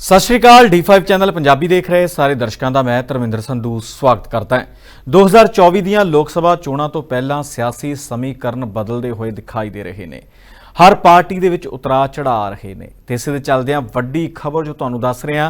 ਸਤਿ ਸ਼੍ਰੀ ਅਕਾਲ D5 channel Punjabi ਦੇਖ ਰਹੇ ਸਾਰੇ ਦਰਸ਼ਕਾਂ ਦਾ ਮੈਂ ਧਰਮਿੰਦਰ ਸੰਧੂ ਸਵਾਗਤ ਕਰਦਾ ਹਾਂ। 2024 ਦੀਆਂ ਲੋਕ ਸਭਾ ਚੋਣਾਂ ਤੋਂ ਪਹਿਲਾਂ ਸਿਆਸੀ ਸਮੀਕਰਨ ਬਦਲਦੇ ਹੋਏ ਦਿਖਾਈ ਦੇ ਰਹੇ ਨੇ। ਹਰ ਪਾਰਟੀ ਦੇ ਵਿੱਚ ਉਤਰਾਅ ਚੜ੍ਹਾ ਰਹੇ ਨੇ। ਤੇ ਇਸੇ ਦੇ ਚੱਲਦਿਆਂ ਵੱਡੀ ਖਬਰ ਜੋ ਤੁਹਾਨੂੰ ਦੱਸ ਰਹੇ,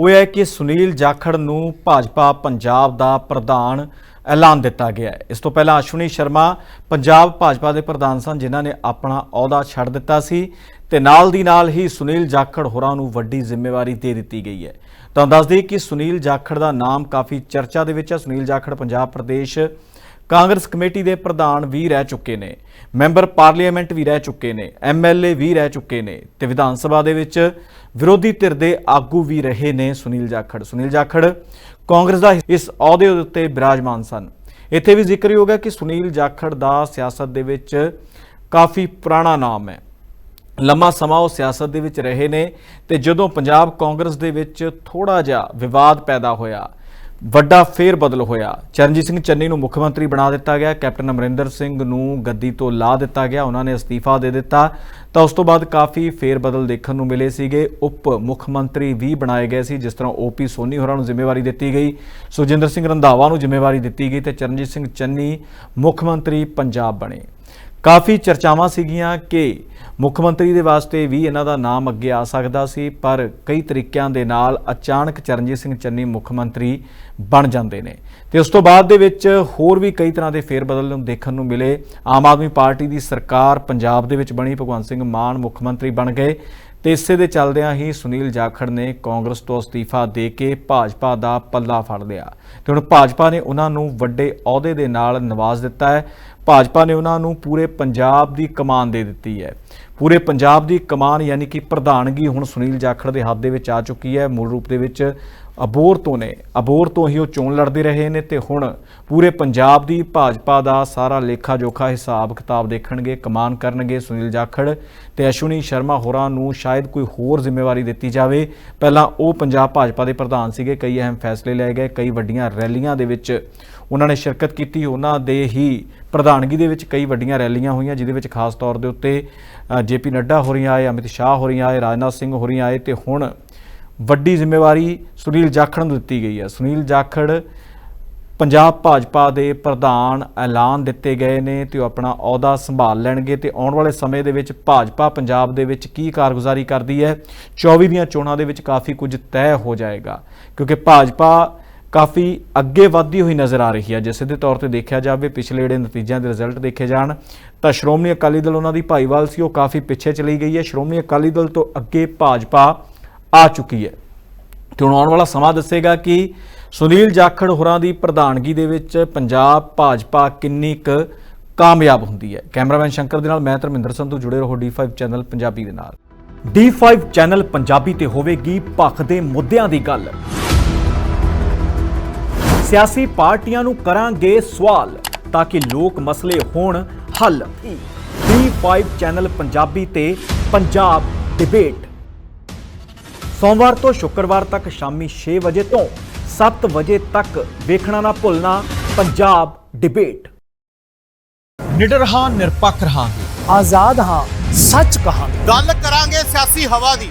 ਉਹ ਹੈ ਕਿ ਸੁਨੀਲ ਜਾਖੜ ਨੂੰ ਭਾਜਪਾ ਪੰਜਾਬ ਦਾ ਪ੍ਰਧਾਨ ਐਲਾਨ ਦਿੱਤਾ ਗਿਆ ਹੈ। ਇਸ ਤੋਂ ਪਹਿਲਾਂ ਅਸ਼ਵਨੀ ਸ਼ਰਮਾ ਪੰਜਾਬ ਭਾਜਪਾ ਦੇ ਪ੍ਰਧਾਨ ਸਨ, ਜਿਨ੍ਹਾਂ ਨੇ ਆਪਣਾ ਅਹੁਦਾ ਛੱਡ ਦਿੱਤਾ ਸੀ ਤੇ ਨਾਲ ਦੀ ਨਾਲ ਹੀ ਸੁਨੀਲ ਜਾਖੜ ਹੋਰਾਂ ਨੂੰ ਵੱਡੀ ਜ਼ਿੰਮੇਵਾਰੀ ਦੇ ਦਿੱਤੀ ਗਈ ਹੈ। ਤਾਂ ਦੱਸ ਦਈਏ ਕਿ ਸੁਨੀਲ ਜਾਖੜ ਦਾ ਨਾਮ ਕਾਫੀ ਚਰਚਾ ਦੇ ਵਿੱਚ ਹੈ। ਸੁਨੀਲ ਜਾਖੜ, ਪੰਜਾਬ ਪ੍ਰਦੇਸ਼ ਕਾਂਗਰਸ ਕਮੇਟੀ ਦੇ ਪ੍ਰਧਾਨ ਵੀ ਰਹਿ ਚੁੱਕੇ ਨੇ, ਮੈਂਬਰ ਪਾਰਲੀਮੈਂਟ ਵੀ ਰਹਿ ਚੁੱਕੇ ਨੇ ਐਮਐਲਏ ਵੀ ਰਹਿ ਚੁੱਕੇ ਨੇ ਤੇ ਵਿਧਾਨ ਸਭਾ ਦੇ ਵਿੱਚ ਵਿਰੋਧੀ ਧਿਰ ਦੇ ਆਗੂ ਵੀ ਰਹੇ ਨੇ ਸੁਨੀਲ ਜਾਖੜ। ਸੁਨੀਲ ਜਾਖੜ ਕਾਂਗਰਸ ਦਾ ਇਸ ਅਹੁਦੇ ਉੱਤੇ ਬਿਰਾਜਮਾਨ ਸਨ। ਇੱਥੇ ਵੀ ਜ਼ਿਕਰਯੋਗ ਹੈ ਕਿ ਸੁਨੀਲ ਜਾਖੜ ਦਾ ਸਿਆਸਤ ਦੇ ਵਿੱਚ ਕਾਫੀ ਪੁਰਾਣਾ ਨਾਮ ਹੈ। ਲੰਮਾ ਸਮਾਂ ਉਹ ਸਿਆਸਤ ਦੇ ਵਿੱਚ ਰਹੇ ਨੇ ਤੇ ਜਦੋਂ ਪੰਜਾਬ ਕਾਂਗਰਸ ਦੇ ਵਿੱਚ ਥੋੜਾ ਜਿਹਾ ਵਿਵਾਦ ਪੈਦਾ ਹੋਇਆ ਵੱਡਾ ਫੇਰ ਬਦਲ ਹੋਇਆ। ਚਰਨਜੀਤ ਸਿੰਘ ਚੰਨੀ ਨੂੰ ਮੁੱਖ ਮੰਤਰੀ ਬਣਾ ਦਿੱਤਾ ਗਿਆ। ਕੈਪਟਨ ਅਮਰਿੰਦਰ ਸਿੰਘ ਨੂੰ ਗੱਦੀ ਤੋਂ ਲਾ ਦਿੱਤਾ ਗਿਆ। ਉਹਨਾਂ ਨੇ ਅਸਤੀਫਾ ਦੇ ਦਿੱਤਾ। ਤਾਂ ਉਸ ਤੋਂ ਬਾਅਦ ਕਾਫੀ ਫੇਰ ਬਦਲ ਦੇਖਣ ਨੂੰ ਮਿਲੇ ਸੀਗੇ। ਉਪ ਮੁੱਖ ਮੰਤਰੀ ਵੀ ਬਣਾਏ ਗਏ ਸੀ, ਜਿਸ ਤਰ੍ਹਾਂ ਓਪੀ ਸੋਨੀ ਹੋਰਾਂ ਨੂੰ ਜ਼ਿੰਮੇਵਾਰੀ ਦਿੱਤੀ ਗਈ। ਸੁਜਿੰਦਰ ਸਿੰਘ ਰੰਧਾਵਾ ਨੂੰ ਜ਼ਿੰਮੇਵਾਰੀ ਦਿੱਤੀ ਗਈ ਤੇ ਚਰਨਜੀਤ ਸਿੰਘ ਚੰਨੀ ਮੁੱਖ ਮੰਤਰੀ ਪੰਜਾਬ ਬਣੇ। ਕਾਫੀ ਚਰਚਾਵਾਂ ਸੀਗੀਆਂ ਕਿ ਮੁੱਖ ਮੰਤਰੀ ਦੇ ਵਾਸਤੇ ਵੀ ਇਹਨਾਂ ਦਾ ਨਾਮ ਅੱਗੇ ਆ ਸਕਦਾ ਸੀ, ਪਰ ਕਈ ਤਰੀਕਿਆਂ ਦੇ ਨਾਲ ਅਚਾਨਕ ਚਰਨਜੀਤ ਸਿੰਘ ਚੰਨੀ ਮੁੱਖ ਮੰਤਰੀ ਬਣ ਜਾਂਦੇ ਨੇ। ਤੇ ਉਸ ਤੋਂ ਬਾਅਦ ਦੇ ਵਿੱਚ ਹੋਰ ਵੀ ਕਈ ਤਰ੍ਹਾਂ ਦੇ ਫੇਰ ਬਦਲ ਨੂੰ ਦੇਖਣ ਨੂੰ ਮਿਲੇ। ਆਮ ਆਦਮੀ ਪਾਰਟੀ ਦੀ ਸਰਕਾਰ ਪੰਜਾਬ ਦੇ ਵਿੱਚ ਬਣੀ, ਭਗਵੰਤ ਸਿੰਘ ਮਾਨ ਮੁੱਖ ਮੰਤਰੀ ਬਣ ਗਏ। ਤੇ ਇਸੇ ਦੇ ਚੱਲਦਿਆਂ ਹੀ ਸੁਨੀਲ ਜਾਖੜ ਨੇ ਕਾਂਗਰਸ ਤੋਂ ਅਸਤੀਫਾ ਦੇ ਕੇ ਭਾਜਪਾ ਦਾ ਪੱਲਾ ਫੜ ਲਿਆ। ਤੇ ਹੁਣ ਭਾਜਪਾ ਨੇ ਉਹਨਾਂ ਨੂੰ ਵੱਡੇ ਅਹੁਦੇ ਦੇ ਨਾਲ ਨਵਾਜ਼ ਦਿੱਤਾ ਹੈ। ਭਾਜਪਾ ਨੇ ਉਹਨਾਂ ਨੂੰ ਪੂਰੇ ਪੰਜਾਬ ਦੀ ਕਮਾਨ ਦੇ ਦਿੱਤੀ ਹੈ। ਪੂਰੇ ਪੰਜਾਬ ਦੀ ਕਮਾਨ ਯਾਨੀ ਕਿ ਪ੍ਰਧਾਨਗੀ ਹੁਣ ਸੁਨੀਲ ਜਾਖੜ ਦੇ ਹੱਥ ਦੇ ਵਿੱਚ ਆ ਚੁੱਕੀ ਹੈ। ਮੂਲ ਰੂਪ ਦੇ ਵਿੱਚ ਅਬੋਰ ਤੋਂ ਨੇ। ਅਬੋਰ ਤੋਂ ਹੀ ਉਹ ਚੋਣ ਲੜਦੇ ਰਹੇ ਨੇ ਤੇ ਹੁਣ ਪੂਰੇ ਪੰਜਾਬ ਦੀ ਭਾਜਪਾ ਦਾ ਸਾਰਾ ਲੇਖਾ ਜੋਖਾ ਹਿਸਾਬ ਕਿਤਾਬ ਦੇਖਣਗੇ, ਕਮਾਨ ਕਰਨਗੇ ਸੁਨੀਲ ਜਾਖੜ ਤੇ ਅਸ਼ਵਨੀ ਸ਼ਰਮਾ ਹੋਰਾਂ ਨੂੰ ਸ਼ਾਇਦ ਕੋਈ ਹੋਰ ਜ਼ਿੰਮੇਵਾਰੀ ਦਿੱਤੀ ਜਾਵੇ। ਪਹਿਲਾਂ ਉਹ ਪੰਜਾਬ ਭਾਜਪਾ ਦੇ ਪ੍ਰਧਾਨ ਸੀਗੇ, ਕਈ ਅਹਿਮ ਫੈਸਲੇ ਲਏ ਗਏ, ਕਈ ਵੱਡੀਆਂ ਰੈਲੀਆਂ ਦੇ ਵਿੱਚ ਉਹਨਾਂ ਨੇ ਸ਼ਿਰਕਤ ਕੀਤੀ। ਉਹਨਾਂ ਦੇ ਹੀ ਪ੍ਰਧਾਨਗੀ ਦੇ ਵਿੱਚ ਕਈ ਵੱਡੀਆਂ ਰੈਲੀਆਂ ਹੋਈਆਂ, ਜਿਹਦੇ ਵਿੱਚ ਖਾਸ ਤੌਰ ਦੇ ਉੱਤੇ ਜੇਪੀ ਨੱਡਾ ਹੋਰੀਆਂ ਆਏ, ਅਮਿਤ ਸ਼ਾਹ ਹੋਰੀਆਂ ਆਏ, ਰਾਜਨਾਥ ਸਿੰਘ ਹੋਰੀਆਂ ਆਏ ਤੇ ਹੁਣ ਵੱਡੀ ਜ਼ਿੰਮੇਵਾਰੀ ਸੁਨੀਲ ਜਾਖੜ ਨੂੰ ਦਿੱਤੀ ਗਈ ਹੈ। ਸੁਨੀਲ ਜਾਖੜ ਪੰਜਾਬ ਭਾਜਪਾ ਦੇ ਪ੍ਰਧਾਨ ਐਲਾਨ ਦਿੱਤੇ ਗਏ ਨੇ ਤੇ ਉਹ ਆਪਣਾ ਅਹੁਦਾ ਸੰਭਾਲ ਲੈਣਗੇ ਤੇ ਆਉਣ ਵਾਲੇ ਸਮੇਂ ਦੇ ਵਿੱਚ ਭਾਜਪਾ ਪੰਜਾਬ ਦੇ ਵਿੱਚ ਕੀ ਕਾਰਗੁਜ਼ਾਰੀ ਕਰਦੀ ਹੈ? 24 ਦੀਆਂ ਚੋਣਾਂ ਦੇ ਵਿੱਚ ਕਾਫੀ ਕੁਝ ਤੈਅ ਹੋ ਜਾਏਗਾ, ਕਿਉਂਕਿ ਭਾਜਪਾ ਕਾਫੀ ਅੱਗੇ ਵਧਦੀ ਹੋਈ ਨਜ਼ਰ ਆ ਰਹੀ ਹੈ, ਜੇ ਸਿੱਧੇ ਤੌਰ ਤੇ ਦੇਖਿਆ ਜਾਵੇ, ਪਿਛਲੇ ਜਿਹੜੇ ਨਤੀਜਿਆਂ ਦੇ ਰਿਜ਼ਲਟ ਦੇਖੇ ਜਾਣ, ਤਾਂ ਸ਼੍ਰੋਮਣੀ ਅਕਾਲੀ ਦਲ ਉਹਨਾਂ ਦੀ ਭਾਈਵਾਲ ਸੀ, ਉਹ ਕਾਫੀ ਪਿੱਛੇ ਚਲੀ ਗਈ ਹੈ। ਸ਼੍ਰੋਮਣੀ ਅਕਾਲੀ ਦਲ ਤੋਂ ਅੱਗੇ ਭਾਜਪਾ ਆ ਚੁੱਕੀ ਹੈ। ਤੇ ਹੁਣ ਆਉਣ ਵਾਲਾ ਸਮਾਂ ਦੱਸੇਗਾ ਕਿ ਸੁਨੀਲ ਜਾਖੜ ਹੋਰਾਂ ਦੀ ਪ੍ਰਧਾਨਗੀ ਦੇ ਵਿੱਚ ਪੰਜਾਬ ਭਾਜਪਾ ਕਿੰਨੀ ਕੁ ਕਾਮਯਾਬ ਹੁੰਦੀ ਹੈ। ਕੈਮਰਾਮੈਨ ਸ਼ੰਕਰ ਦੇ ਨਾਲ ਮੈਂ ਧਰਮਿੰਦਰ ਸੰਧੂ, ਜੁੜੇ ਰਹੋ D5 ਚੈਨਲ ਪੰਜਾਬੀ ਦੇ ਨਾਲ। D5 ਚੈਨਲ ਪੰਜਾਬੀ ਤੇ ਹੋਵੇਗੀ ਭਖ ਦੇ ਮੁੱਦਿਆਂ ਦੀ ਗੱਲ। ਸਿਆਸੀ ਪਾਰਟੀਆਂ ਨੂੰ ਕਰਾਂਗੇ ਸਵਾਲ ਤਾਂ ਕਿ ਲੋਕ ਮਸਲੇ ਹੋਣ ਹੱਲ। D5 ਚੈਨਲ ਪੰਜਾਬੀ ਤੇ ਪੰਜਾਬ ਡਿਬੇਟ। ਸੋਮਵਾਰ ਤੋਂ ਸ਼ੁੱਕਰਵਾਰ ਤੱਕ ਸ਼ਾਮੀ 6 ਵਜੇ ਤੋਂ 7 ਵਜੇ ਤੱਕ ਵੇਖਣਾ ਨਾ ਭੁੱਲਣਾ ਪੰਜਾਬ ਡਿਬੇਟ। ਨਿਡਰ ਹਾਂ ਨਿਰਪੱਖ ਰਹਾਂਗੇ। ਆਜ਼ਾਦ ਹਾਂ ਸੱਚ ਕਹਾਂਗੇ। ਗੱਲ ਕਰਾਂਗੇ ਸਿਆਸੀ ਹਵਾ ਦੀ।